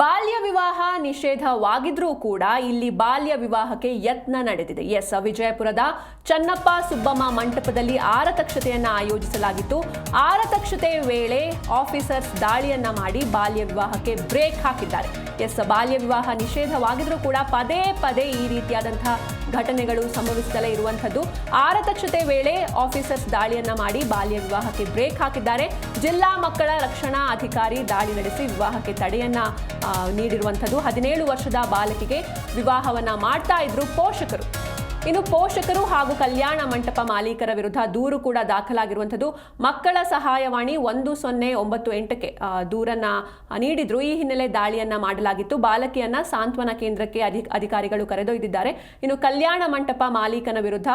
ಬಾಲ್ಯ ವಿವಾಹ ನಿಷೇಧವಾಗಿದ್ರೂ ಕೂಡ ಇಲ್ಲಿ ಬಾಲ್ಯ ವಿವಾಹಕ್ಕೆ ಯತ್ನ ನಡೆದಿದೆ. ಎಸ್, ವಿಜಯಪುರದ ಚನ್ನಪ್ಪ ಸುಬ್ಬಮ್ಮ ಮಂಟಪದಲ್ಲಿ ಆರತಕ್ಷತೆಯನ್ನು ಆಯೋಜಿಸಲಾಗಿತ್ತು. ಆರತಕ್ಷತೆ ವೇಳೆ ಆಫೀಸರ್ಸ್ ದಾಳಿಯನ್ನ ಮಾಡಿ ಬಾಲ್ಯ ವಿವಾಹಕ್ಕೆ ಬ್ರೇಕ್ ಹಾಕಿದ್ದಾರೆ. ಎಸ್, ಬಾಲ್ಯ ವಿವಾಹ ನಿಷೇಧವಾಗಿದ್ರೂ ಕೂಡ ಪದೇ ಪದೇ ಈ ರೀತಿಯಾದಂತಹ ಘಟನೆಗಳು ಸಂಭವಿಸುತ್ತಲೇ ಇರುವಂಥದ್ದು. ಆರತಕ್ಷತೆ ವೇಳೆ ಆಫೀಸರ್ಸ್ ದಾಳಿಯನ್ನ ಮಾಡಿ ಬಾಲ್ಯ ವಿವಾಹಕ್ಕೆ ಬ್ರೇಕ್ ಹಾಕಿದ್ದಾರೆ. ಜಿಲ್ಲಾ ಮಕ್ಕಳ ರಕ್ಷಣಾ ಅಧಿಕಾರಿ ದಾಳಿ ನಡೆಸಿ ವಿವಾಹಕ್ಕೆ ತಡೆಯನ್ನ ನೀಡಿರುವಂಥದ್ದು. ಹದಿನೇಳು ವರ್ಷದ ಬಾಲಕಿಗೆ ವಿವಾಹವನ್ನ ಮಾಡ್ತಾ ಇದ್ರು ಪೋಷಕರು. ಇನ್ನು ಪೋಷಕರು ಹಾಗೂ ಕಲ್ಯಾಣ ಮಂಟಪ ಮಾಲೀಕರ ವಿರುದ್ಧ ದೂರು ಕೂಡ ದಾಖಲಾಗಿರುವಂಥದ್ದು. ಮಕ್ಕಳ ಸಹಾಯವಾಣಿ ಒಂದು ಸೊನ್ನೆ ಒಂಬತ್ತು ಎಂಟಕ್ಕೆ ದೂರನ್ನ ನೀಡಿದ್ರು. ಈ ಹಿನ್ನೆಲೆ ದಾಳಿಯನ್ನ ಮಾಡಲಾಗಿತ್ತು. ಬಾಲಕಿಯನ್ನ ಸಾಂತ್ವನ ಕೇಂದ್ರಕ್ಕೆ ಅಧಿ, ಅಧಿಕಾರಿಗಳು ಕರೆದೊಯ್ದಿದ್ದಾರೆ. ಇನ್ನು ಕಲ್ಯಾಣ ಮಂಟಪ ಮಾಲೀಕನ ವಿರುದ್ಧ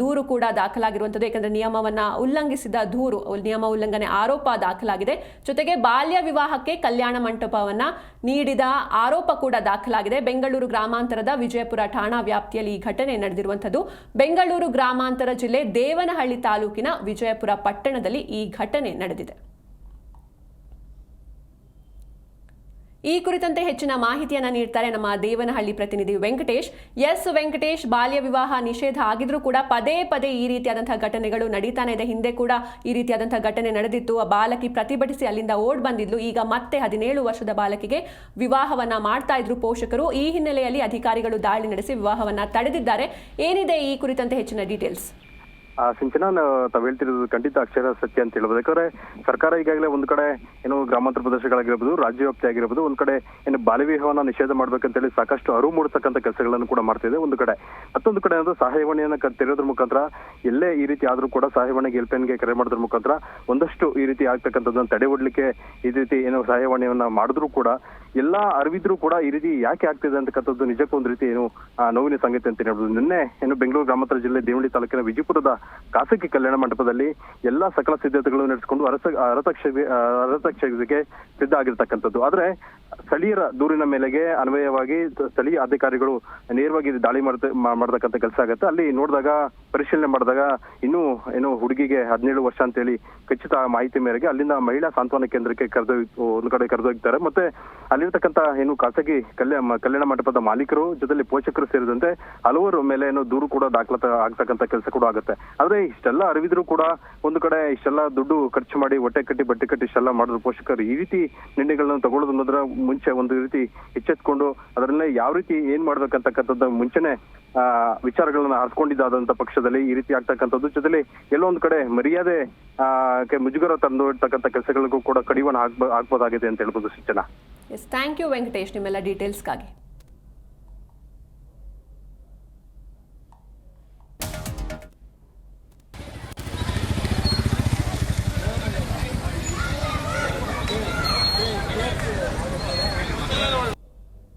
ದೂರು ಕೂಡ ದಾಖಲಾಗಿರುವಂಥದ್ದು. ಏಕೆಂದರೆ ನಿಯಮವನ್ನ ಉಲ್ಲಂಘಿಸಿದ ದೂರು ನಿಯಮ ಉಲ್ಲಂಘನೆ ಆರೋಪ ದಾಖಲಾಗಿದೆ. ಜೊತೆಗೆ ಬಾಲ್ಯ ವಿವಾಹಕ್ಕೆ ಕಲ್ಯಾಣ ಮಂಟಪವನ್ನ ನೀಡಿದ ಆರೋಪ ಕೂಡ ದಾಖಲಾಗಿದೆ. ಬೆಂಗಳೂರು ಗ್ರಾಮಾಂತರದ ವಿಜಯಪುರ ಠಾಣಾ ವ್ಯಾಪ್ತಿಯಲ್ಲಿ ಈ ಘಟನೆ ನಡೆದಿರುವಂಥದ್ದು. ಬೆಂಗಳೂರು ಗ್ರಾಮಾಂತರ ಜಿಲ್ಲೆ ದೇವನಹಳ್ಳಿ ತಾಲೂಕಿನ ವಿಜಯಪುರ ಪಟ್ಟಣದಲ್ಲಿ ಈ ಘಟನೆ ನಡೆದಿದೆ. ಈ ಕುರಿತಂತೆ ಹೆಚ್ಚಿನ ಮಾಹಿತಿಯನ್ನು ನೀಡ್ತಾರೆ ನಮ್ಮ ದೇವನಹಳ್ಳಿ ಪ್ರತಿನಿಧಿ ವೆಂಕಟೇಶ್. ಎಸ್ ವೆಂಕಟೇಶ್, ಬಾಲ್ಯ ವಿವಾಹ ನಿಷೇಧ ಆಗಿದ್ರೂ ಕೂಡ ಪದೇ ಪದೇ ಈ ರೀತಿಯಾದಂತಹ ಘಟನೆಗಳು ನಡೀತಾನೆ ಇದೆ. ಹಿಂದೆ ಕೂಡ ಈ ರೀತಿಯಾದಂತಹ ಘಟನೆ ನಡೆದಿತ್ತು. ಆ ಬಾಲಕಿ ಪ್ರತಿಭಟಿಸಿ ಅಲ್ಲಿಂದ ಓಡ್ ಬಂದಿದ್ಲು. ಈಗ ಮತ್ತೆ ಹದಿನೇಳು ವರ್ಷದ ಬಾಲಕಿಗೆ ವಿವಾಹವನ್ನ ಮಾಡ್ತಾ ಇದ್ರು ಪೋಷಕರು. ಈ ಹಿನ್ನೆಲೆಯಲ್ಲಿ ಅಧಿಕಾರಿಗಳು ದಾಳಿ ನಡೆಸಿ ವಿವಾಹವನ್ನ ತಡೆದಿದ್ದಾರೆ. ಏನಿದೆ ಈ ಕುರಿತಂತೆ ಹೆಚ್ಚಿನ ಡೀಟೇಲ್ಸ್? ಸಿಂಚನ ತಾವು ಹೇಳ್ತಿರೋದು ಖಂಡಿತ ಅಕ್ಷರ ಸತ್ಯ ಅಂತ ಹೇಳ್ಬೋದು. ಯಾಕಂದ್ರೆ ಸರ್ಕಾರ ಈಗಾಗಲೇ ಒಂದ್ ಕಡೆ ಏನು ಗ್ರಾಮಾಂತರ ಪ್ರದೇಶಗಳಾಗಿರ್ಬೋದು, ರಾಜ್ಯವ್ಯಾಪ್ತಿ ಆಗಿರ್ಬೋದು, ಒಂದ್ ಕಡೆ ಏನು ಬಾಲ್ಯ ವಿವಾಹವನ್ನ ನಿಷೇಧ ಮಾಡ್ಬೇಕಂತೇಳಿ ಸಾಕಷ್ಟು ಅರಿವು ಮೂಡಿಸ್ತಕ್ಕಂಥ ಕೆಲಸಗಳನ್ನು ಕೂಡ ಮಾಡ್ತಿದೆ ಒಂದು ಕಡೆ. ಮತ್ತೊಂದು ಕಡೆ ಅಂದ್ರೆ ಸಹಾಯವಾಣಿಯನ್ನ ತೆರೆಯೋದ್ರ ಮುಖಾಂತರ, ಎಲ್ಲೇ ಈ ರೀತಿ ಆದ್ರೂ ಕೂಡ ಸಹಾಯವಾಣಿಗೆ ಗೆ ಕರೆ ಮಾಡೋದ್ರ ಮುಖಾಂತರ ಒಂದಷ್ಟು ಈ ರೀತಿ ಆಗ್ತಕ್ಕಂಥದ್ದನ್ನ ತಡೆ ಈ ರೀತಿ ಏನು ಸಹಾಯವಾಣಿಯನ್ನ ಮಾಡಿದ್ರು ಕೂಡ ಎಲ್ಲಾ ಅರಿವಿದ್ರು ಕೂಡ ಈ ರೀತಿ ಯಾಕೆ ಆಗ್ತಿದೆ ಅಂತಕ್ಕಂಥದ್ದು ನಿಜಕ್ಕೂ ಒಂದು ರೀತಿ ಏನು ನೋವಿನ ಸಂಗತಿ ಅಂತ ಹೇಳ್ಬೋದು. ನಿನ್ನೆ ಏನು ಬೆಂಗಳೂರು ಗ್ರಾಮಾಂತರ ಜಿಲ್ಲೆ ದೇವಳ್ಳಿ ತಾಲೂಕಿನ ವಿಜಯಪುರದ ಖಾಸಗಿ ಕಲ್ಯಾಣ ಮಂಟಪದಲ್ಲಿ ಎಲ್ಲಾ ಸಕಲ ಸಿದ್ಧತೆಗಳನ್ನು ನಡೆಸಿಕೊಂಡು ಅರಸ ಅರತಕ್ಷ ಅರತಕ್ಷತೆಗೆ ಸಿದ್ಧ ಆಗಿರ್ತಕ್ಕಂಥದ್ದು. ಆದ್ರೆ ಸ್ಥಳೀಯರ ದೂರಿನ ಮೇಲೆಗೆ ಅನ್ವಯವಾಗಿ ಸ್ಥಳೀಯ ಅಧಿಕಾರಿಗಳು ನೇರವಾಗಿ ದಾಳಿ ಮಾಡ್ತಕ್ಕಂಥ ಕೆಲಸ ಆಗುತ್ತೆ. ಅಲ್ಲಿ ನೋಡಿದಾಗ, ಪರಿಶೀಲನೆ ಮಾಡಿದಾಗ ಇನ್ನೂ ಏನು ಹುಡುಗಿಗೆ ಹದಿನೇಳು ವರ್ಷ ಅಂತ ಹೇಳಿ ಖಚಿತ ಮಾಹಿತಿ ಮೇರೆಗೆ ಅಲ್ಲಿಂದ ಮಹಿಳಾ ಸಾಂತ್ವನ ಕೇಂದ್ರಕ್ಕೆ ಕರೆದೊಯ್ ಒಂದು ಕಡೆ ಕರೆದೊಯ್ತಾರೆ ಮತ್ತೆ ಅಲ್ಲಿರ್ತಕ್ಕಂಥ ಏನು ಖಾಸಗಿ ಕಲ್ಯಾಣ ಕಲ್ಯಾಣ ಮಂಟಪದ ಮಾಲೀಕರು, ಜೊತೆಲಿ ಪೋಷಕರು ಸೇರಿದಂತೆ ಹಲವರು ಮೇಲೆ ಏನು ದೂರು ಕೂಡ ದಾಖಲಾತ ಆಗ್ತಕ್ಕಂತ ಕೆಲಸ ಕೂಡ ಆಗುತ್ತೆ. ಆದ್ರೆ ಇಷ್ಟೆಲ್ಲ ಅರಿವಿದ್ರು ಕೂಡ ಒಂದು ಕಡೆ ಇಷ್ಟೆಲ್ಲ ದುಡ್ಡು ಖರ್ಚು ಮಾಡಿ ಹೊಟ್ಟೆ ಕಟ್ಟಿ, ಬಟ್ಟೆ ಕಟ್ಟಿ ಇಷ್ಟೆಲ್ಲ ಮಾಡಿದ್ರು ಪೋಷಕರು, ಈ ರೀತಿ ನಿರ್ಣಯಗಳನ್ನು ತಗೊಳ್ಳೋದು ಅನ್ನೋದ್ರ ಮುಂಚೆ ಒಂದು ರೀತಿ ಎಚ್ಚೆತ್ಕೊಂಡು ಅದರಲ್ಲೇ ಯಾವ ರೀತಿ ಏನ್ ಮಾಡ್ಬೇಕಂತಕ್ಕಂಥದ್ದು ಮುಂಚೆನೆ, ಆ, ವಿಚಾರಗಳನ್ನ ಹರ್ಸ್ಕೊಂಡಿದ್ದಾದಂತ ಪಕ್ಷದಲ್ಲಿ ಈ ರೀತಿ ಆಗ್ತಕ್ಕಂಥದ್ದು. ಜೊತೆಲಿ ಎಲ್ಲೋ ಕಡೆ ಮರ್ಯಾದೆ, ಆ ಮುಜುಗರ ತಂದು ಇರ್ತಕ್ಕಂಥ ಕೆಲಸಗಳಿಗೂ ಕೂಡ ಕಡಿವಾಣ ಆಗ್ಬ ಆಗ್ಬೋದಾಗಿದೆ ಅಂತ ಹೇಳ್ಬೋದು ಸೂಚನಾ ಎಸ್ ಥ್ಯಾಂಕ್ ಯು ವೆಂಕಟೇಶ್ ನಿಮ್ಮೆಲ್ಲ ಡೀಟೇಲ್ಸ್ಗಾಗಿ